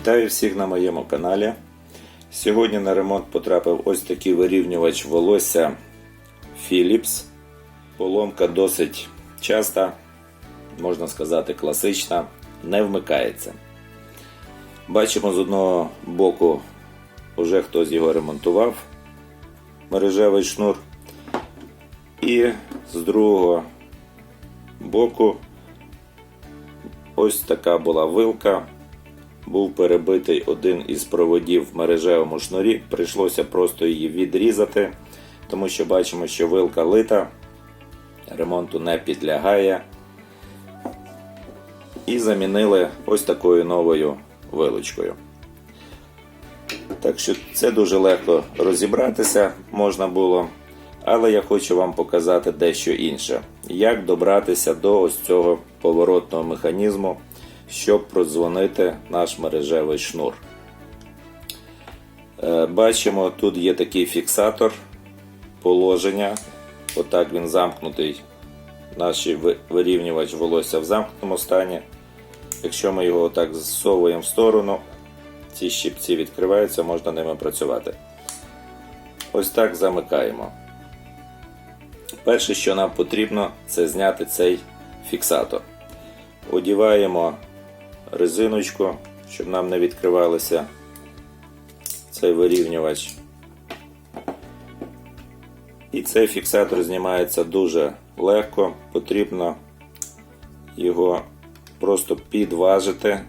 Вітаю всіх на моєму каналі. Сьогодні на ремонт потрапив ось такий вирівнювач волосся Philips. Поломка досить часта, можна сказати, класична, не вмикається. Бачимо з одного боку, вже хтось його ремонтував, мережевий шнур. І з другого боку ось така була вилка був перебитий один із проводів в мережевому шнурі. Прийшлося просто її відрізати, тому що бачимо, що вилка лита, ремонту не підлягає. І замінили ось такою новою вилочкою. Так що це дуже легко розібратися можна було. Але я хочу вам показати дещо інше. Як добратися до ось цього поворотного механізму щоб продзвонити наш мережевий шнур. Е, бачимо, тут є такий фіксатор положення. Отак він замкнутий. Наш вирівнювач волосся в замкнутому стані. Якщо ми його отак зсовуємо в сторону, ці щипці відкриваються, можна ними працювати. Ось так замикаємо. Перше, що нам потрібно, це зняти цей фіксатор. Одіваємо резиночку, щоб нам не відкривалося цей вирівнювач. І цей фіксатор знімається дуже легко, потрібно його просто підважити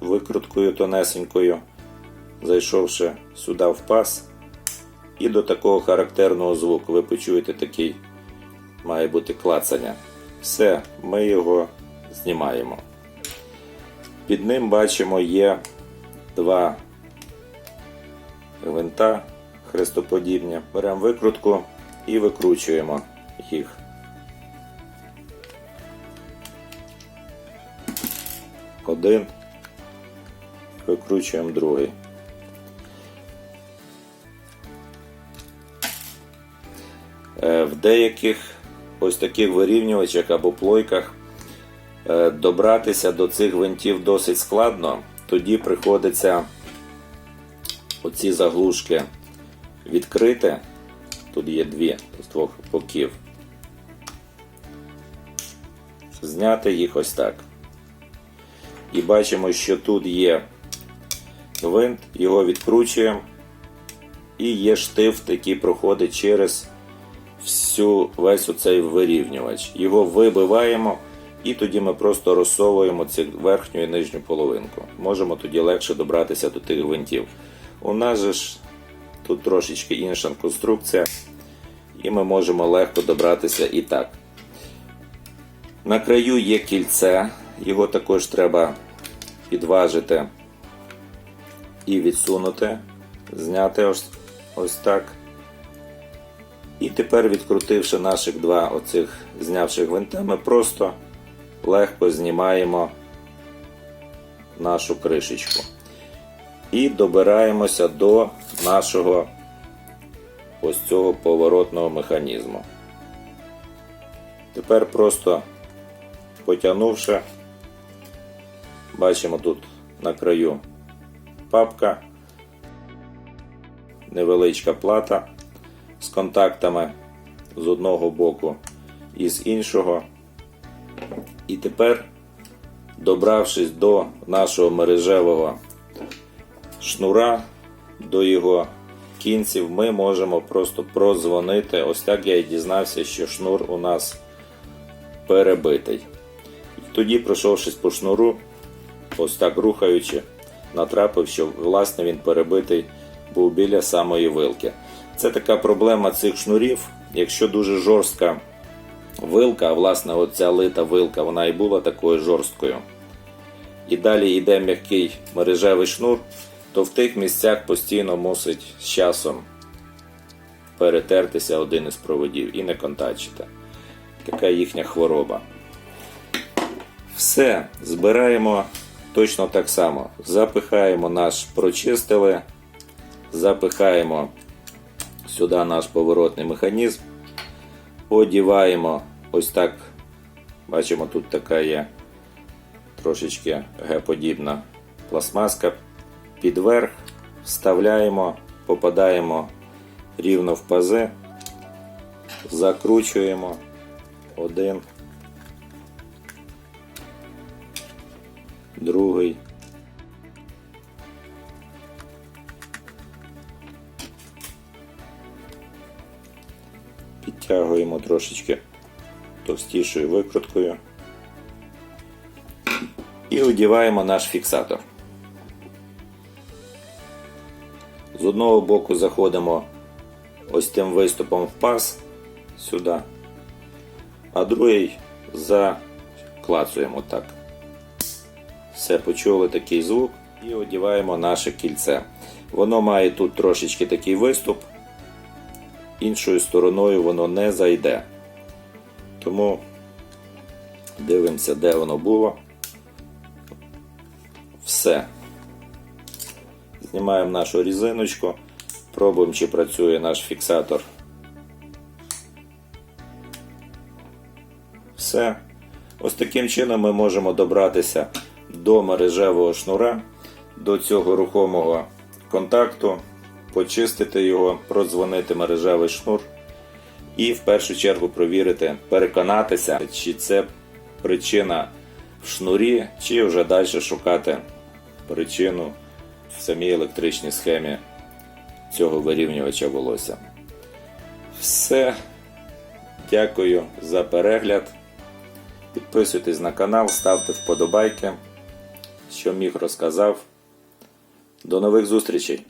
викруткою тонесенькою, зайшовши сюди в паз. І до такого характерного звуку ви почуєте такий має бути клацання. Все, ми його знімаємо. Під ним бачимо є два гвинта хрестоподібні. Беремо викрутку і викручуємо їх. Один, викручуємо другий. Е, в деяких ось таких вирівнювачах або плойках добратися до цих гвинтів досить складно, тоді приходиться оці заглушки відкрити. Тут є дві з двох боків. Зняти їх ось так. І бачимо, що тут є гвинт, його відкручуємо, і є штифт, який проходить через всю, весь оцей вирівнювач. Його вибиваємо. І тоді ми просто розсовуємо цю верхню і нижню половинку. Можемо тоді легше добратися до тих гвинтів. У нас же ж тут трошечки інша конструкція, і ми можемо легко добратися і так. На краю є кільце, його також треба підважити і відсунути, зняти ось, ось так. І тепер, відкрутивши наших два оцих знявших гвинта, ми просто легко знімаємо нашу кришечку. І добираємося до нашого ось цього поворотного механізму. Тепер просто потягнувши, бачимо тут на краю папка, невеличка плата з контактами з одного боку і з іншого. І тепер, добравшись до нашого мережевого шнура, до його кінців, ми можемо просто прозвонити. Ось так я і дізнався, що шнур у нас перебитий. І тоді, пройшовшись по шнуру, ось так рухаючи, натрапив, що власне він перебитий був біля самої вилки. Це така проблема цих шнурів. Якщо дуже жорстка вилка, а власне оця лита вилка, вона і була такою жорсткою. І далі йде м'який мережевий шнур, то в тих місцях постійно мусить з часом перетертися один із проводів і не контачити. Така їхня хвороба. Все, збираємо точно так само. Запихаємо наш прочистили, запихаємо сюди наш поворотний механізм одіваємо ось так. Бачимо, тут така є трошечки Г-подібна пластмаска під верх, вставляємо, попадаємо рівно в пази, закручуємо один, другий. Підтягуємо трошечки товстішою викруткою і одіваємо наш фіксатор. З одного боку заходимо ось тим виступом в паз сюди, а другий заклацуємо так. Все, почули такий звук і одіваємо наше кільце. Воно має тут трошечки такий виступ, іншою стороною воно не зайде. Тому дивимося, де воно було. Все. Знімаємо нашу різиночку, пробуємо, чи працює наш фіксатор. Все. Ось таким чином ми можемо добратися до мережевого шнура, до цього рухомого контакту, почистити його, продзвонити мережевий шнур і в першу чергу провірити, переконатися, чи це причина в шнурі, чи вже далі шукати причину в самій електричній схемі цього вирівнювача волосся. Все. Дякую за перегляд. Підписуйтесь на канал, ставте вподобайки, що міг розказав. До нових зустрічей!